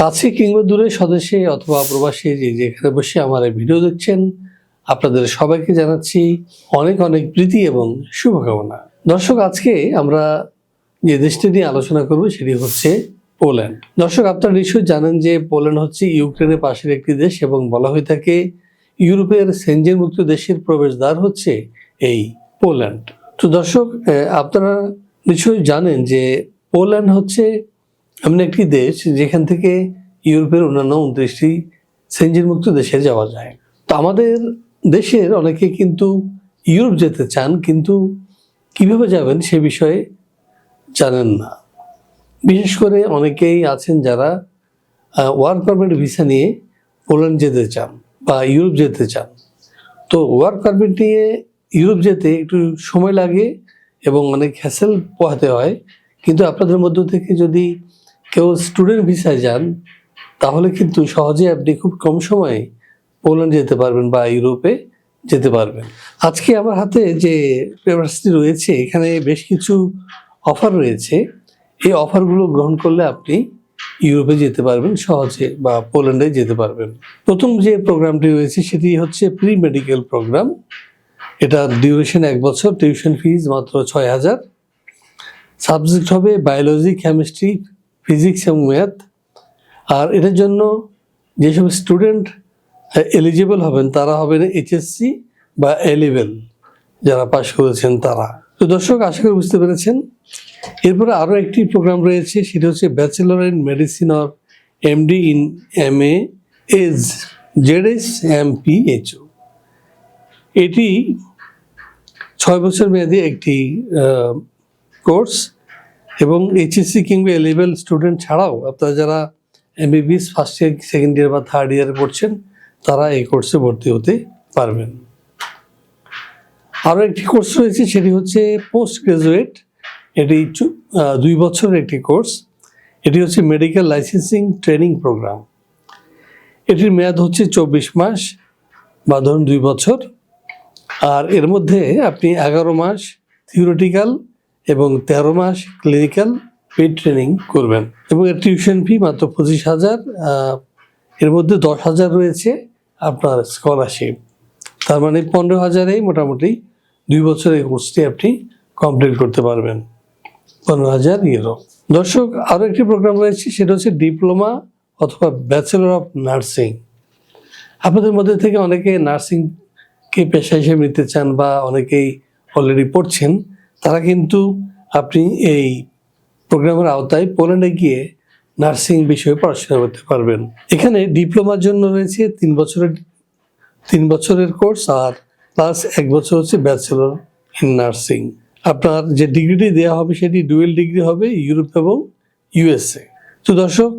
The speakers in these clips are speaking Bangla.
কাছে কিংবা দূরে স্বদেশে অথবা প্রবাসী যে যেখানে বসে আমার এই ভিডিও দেখছেন, আপনাদের সবাইকে জানাচ্ছি অনেক অনেক প্রীতি এবং শুভকামনা। দর্শক, আজকে আমরা যে দেশটি নিয়ে আলোচনা করব সেটি হচ্ছে পোল্যান্ড। দর্শক, আপনারা নিশ্চয়ই জানেন যে পোল্যান্ড হচ্ছে ইউক্রেনের পাশের একটি দেশ এবং বলা হয়ে থাকে ইউরোপের সেনজেন মুক্ত দেশের প্রবেশদ্বার হচ্ছে এই পোল্যান্ড। তো দর্শক আপনারা নিশ্চয়ই জানেন যে পোল্যান্ড হচ্ছে এমন একটি দেশ যেখান থেকে ইউরোপের অন্যান্য উনত্রিশটি সেঞ্জিন মুক্ত দেশে যাওয়া যায়। তো আমাদের দেশের অনেকে কিন্তু ইউরোপ যেতে চান, কিন্তু কীভাবে যাবেন সে বিষয়ে জানেন না। বিশেষ করে অনেকেই আছেন যারা ওয়ার্ক পারমিট ভিসা নিয়ে পোল্যান্ড যেতে চান বা ইউরোপ যেতে চান। তো ওয়ার্ক পারমিট নিয়ে ইউরোপ যেতে একটু সময় লাগে এবং অনেক হ্যাসেল পোহাতে হয়। কিন্তু আপনাদের মধ্য থেকে যদি কেউ স্টুডেন্ট ভিসায় যান, তাহলে কিন্তু সহজে আপনি খুব কম সময়ে পোল্যান্ড যেতে পারবেন বা ইউরোপে যেতে পারবেন। আজকে আমার হাতে যে পেপারসটি রয়েছে, এখানে বেশ কিছু অফার রয়েছে। এই অফারগুলো গ্রহণ করলে আপনি ইউরোপে যেতে পারবেন, সহজে বা পোল্যান্ডে যেতে পারবেন। প্রথম যে প্রোগ্রামটি রয়েছে, সেটি হচ্ছে প্রি মেডিকেল প্রোগ্রাম এটা ডিউরেশন এক বছর টিউশন ফিজ মাত্র ছয় হাজার। সাবজেক্ট হবে বায়োলজি কেমিস্ট্রি ফিজিক্স এবং ম্যাথ আর এটার জন্য যেসব স্টুডেন্ট এলিজিবল হবেন, তারা হবেন এইচএসসি বা এ লেভেল যারা পাশ করেছেন তারা। তো দর্শক, আশা করি বুঝতে পেরেছেন। এরপরে আরও একটি প্রোগ্রাম রয়েছে, সেটা হচ্ছে bachelor in medicine or MD in M A age Z S M P এইচও এটি ছয় বছর মেয়াদী একটি কোর্স এবং এইচএসসি কিংবা এ লেভেল স্টুডেন্ট ছাড়াও আপনারা যারা MBBS first year second year বা থার্ড ইয়ারে পড়ছেন তারা এই কোর্সে ভর্তি হতে পারবেন। আরও একটি কোর্স রয়েছে, সেটি হচ্ছে পোস্ট গ্রাজুয়েট এটি দুই বছরের একটি কোর্স এটি হচ্ছে মেডিকেল লাইসেন্সিং ট্রেনিং প্রোগ্রাম এটির মেয়াদ হচ্ছে চব্বিশ মাস বা ধরুন দুই বছর। আর এর মধ্যে আপনি এগারো মাস থিওরিটিক্যাল এবং তেরো মাস ক্লিনিক্যাল পেড ট্রেনিং করবেন। এবং এর টিউশন ফি মাত্র পঁচিশ হাজার এর মধ্যে দশ হাজার রয়েছে আপনার স্কলারশিপ তার মানে পনেরো হাজারেই মোটামুটি দুই বছরের কোর্সটি আপনি কমপ্লিট করতে পারবেন। পনেরো হাজার ইউরো দর্শক আরও একটি প্রোগ্রাম রয়েছে, সেটা হচ্ছে ডিপ্লোমা অথবা ব্যাচেলর অফ নার্সিং আপনাদের মধ্যে থেকে অনেকে নার্সিংকে পেশা হিসেবে নিতে চান বা অনেকেই অলরেডি পড়ছেন তারা কিন্তু আপনি এই প্রোগ্রামের আওতায় পোল্যান্ডে গিয়ে নার্সিং বিষয়ে পড়াশোনা করতে পারবেন। এখানে ডিপ্লোমার জন্য রয়েছে তিন বছরের তিন বছরের কোর্স আর প্লাস এক বছর হচ্ছে ব্যাচেলর ইন নার্সিং। আপনার যে ডিগ্রিটি দেওয়া হবে সেটি ডুয়েল ডিগ্রি হবে ইউরোপ এবং ইউএসএ। তো দর্শক,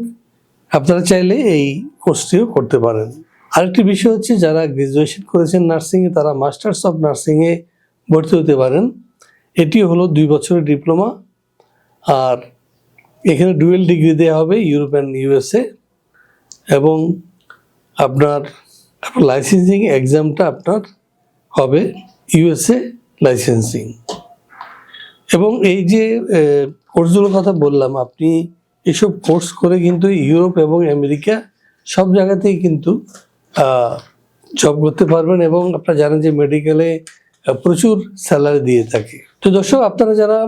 আপনারা চাইলে এই কোর্সটিও করতে পারেন। আরেকটি বিষয় হচ্ছে, যারা গ্রাজুয়েশন করেছেন নার্সিংয়ে, তারা মাস্টার্স অফ নার্সিংয়ে ভর্তি হতে পারেন। এটি হলো দুই বছরের ডিপ্লোমা, আর এখানে ডুয়েল ডিগ্রি দেওয়া হবে ইউরোপ অ্যান্ড ইউএসএ, এবং আপনার লাইসেন্সিং এক্সামটা আপনার হবে ইউএসএ লাইসেন্সিং এবং এই যে কোর্সগুলোর কথা বললাম, আপনি এসব কোর্স করে কিন্তু ইউরোপ এবং আমেরিকা সব জায়গাতেই কিন্তু জব করতে পারবেন, এবং আপনারা জানেন যে মেডিকেলে প্রচুর স্যালারি দিয়ে থাকে। তো দর্শক, আপনারা যারা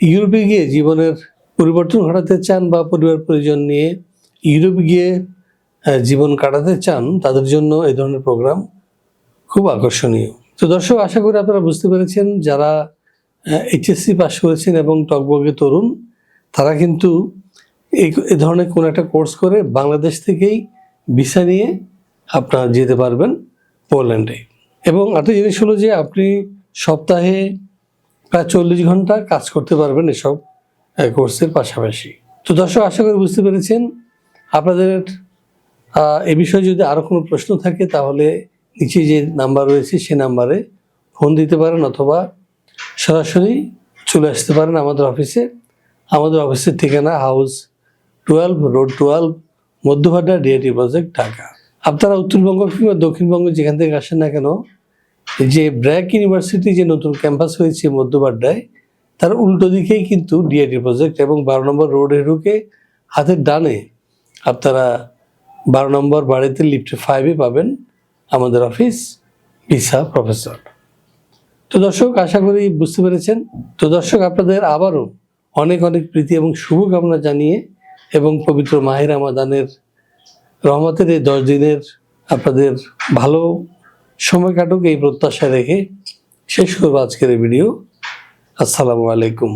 ইউরোপে গিয়ে জীবনের পরিবর্তন ঘটাতে চান বা পরিবার পরিজন নিয়ে ইউরোপে গিয়ে জীবন কাটাতে চান, তাদের জন্য এই ধরনের প্রোগ্রাম খুব আকর্ষণীয়। তো দর্শক, আশা করি আপনারা বুঝতে পেরেছেন, যারা এইচএসসি পাস করেছেন এবং টকবগে তরুণ, তারা কিন্তু এই ধরনের কোনো একটা কোর্স করে বাংলাদেশ থেকেই ভিসা নিয়ে আপনারা যেতে পারবেন পোল্যান্ডে। এবং একটা জিনিস হলো যে, আপনি সপ্তাহে প্রায় চল্লিশ ঘণ্টা কাজ করতে পারবেন এসব কোর্সের পাশাপাশি। তো দর্শক, আশা করি বুঝতে পেরেছেন। আপনাদের এ বিষয়ে যদি আরও কোনো প্রশ্ন থাকে, তাহলে নিচে যে নাম্বার রয়েছে, সে নাম্বারে ফোন দিতে পারেন অথবা সরাসরি চলে আসতে পারেন আমাদের অফিসে। আমাদের অফিসের ঠিকানা house twelve, road twelve Madhya Badda DIT project, Dhaka. আপনারা উত্তরবঙ্গ কিংবা দক্ষিণবঙ্গ যেখান থেকে আসেন না কেন যে ব্র্যাক ইউনিভার্সিটি যে নতুন ক্যাম্পাস হয়েছে মধ্যবাড্ডায়, তার উল্টো দিকেই কিন্তু ডিআইটি প্রজেক্ট এবং বারো নম্বর রোডে ঢুকে হাতের ডানে আপনারা বারো নম্বর বাড়িতে লিফট ফাইভে পাবেন আমাদের অফিস ভিসা প্রফেসর। তো দর্শক, আশা করি বুঝতে পেরেছেন। তো দর্শক, আপনাদের আবারও অনেক অনেক প্রীতি এবং শুভকামনা জানিয়ে এবং পবিত্র মাহির আমাদানের রহমতের এই দশ দিনের আপনাদের ভালো সময় কাটুক এই প্রত্যাশা রেখে শেষ করব আজকের ভিডিও আসসালামু আলাইকুম।